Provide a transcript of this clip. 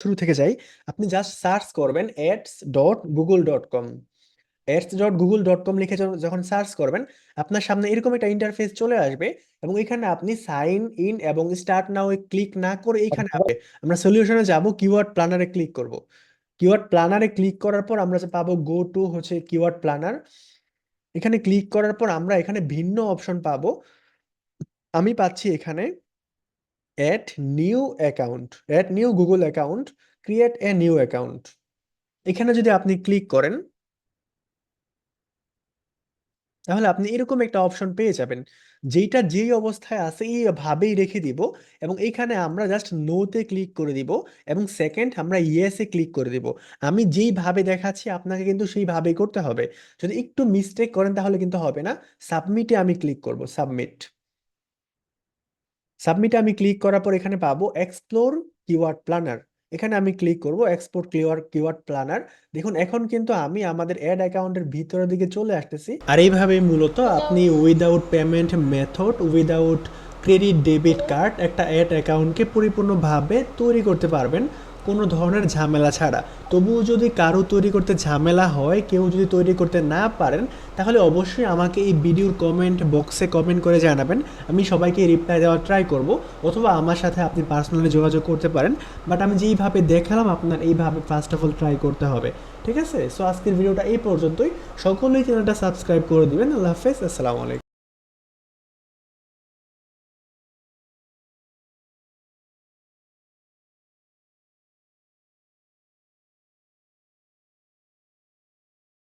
শুরু থেকে যাই। আপনি জাস্ট সার্চ করবেন ads dot Google dot com ads dot Google dot com লিখে যখন সার্চ করবেন আপনার সামনে এরকম একটা ইন্টারফেস চলে আসবে এবং এখানে আপনি সাইন ইন এবং স্টার্ট নাও ক্লিক না করে এখানে আপনি আমরা সলিউশনে যাব কিওয়ার্ড প্ল্যানারে ক্লিক করব। কিওয়ার্ড প্ল্যানারে ক্লিক করার পর আমরা যে পাবো গো টু হচ্ছে কিওয়ার্ড প্ল্যানার এখানে ক্লিক করার পর আমরা এখানে ভিন্ন অপশন পাবো। আমি পাচ্ছি এখানে add new account at new Google account create a new account এখানে যদি আপনি ক্লিক করেন, তাহলে আপনি এরকম একটা অপশন পেয়ে যাবেন। যেইটা যেই অবস্থায় আছে এইভাবেই রেখে দিব এবং এখানে আমরা জাস্ট নোতে ক্লিক করে দিব এবং সেকেন্ড আমরা ইয়েসে ক্লিক করে দিব। আমি যেইভাবে দেখাচ্ছি, আপনাকে কিন্তু সেইভাবেই করতে হবে। যদি একটু মিস্টেক করেন, তাহলে কিন্তু হবে না। সাবমিটে আমি ক্লিক করব সাবমিট সাবমিটে আমি ক্লিক করার পর এখানে পাবো এক্সপ্লোর কিওয়ার্ড প্ল্যানার এখানে আমি ক্লিক করব এক্সপোর্ট ক্লিওয়ার কিওয়ার্ড প্ল্যানার দেখুন এখন কিন্তু আমি আমাদের অ্যাড অ্যাকাউন্টের ভিতরের দিকে চলে আসতেছি। আর এইভাবে মূলত আপনি without payment method without credit debit card একটা অ্যাড অ্যাকাউন্টকে পরিপূর্ণভাবে তৈরি করতে পারবেন। কোনো ধরনের ঝামেলা ছাড়া। তবুও যদি কারও তৈরি করতে ঝামেলা হয়, কেউ যদি তৈরি করতে না পারেন, তাহলে অবশ্যই আমাকে এই ভিডিওর কমেন্ট বক্সে কমেন্ট করে জানাবেন। আমি সবাইকে রিপ্লাই দেওয়ার ট্রাই করব, অথবা আমার সাথে আপনি পার্সোনালি যোগাযোগ করতে পারেন। বাট আমি যেইভাবে দেখালাম, আপনার এইভাবে ফার্স্ট অফ অল ট্রাই করতে হবে। ঠিক আছে? সো আজকের ভিডিওটা এই পর্যন্তই। সকলেই চ্যানেলটা সাবস্ক্রাইব করে দেবেন। আল্লাহ হাফেজ। আসসালামু আলাইকুম।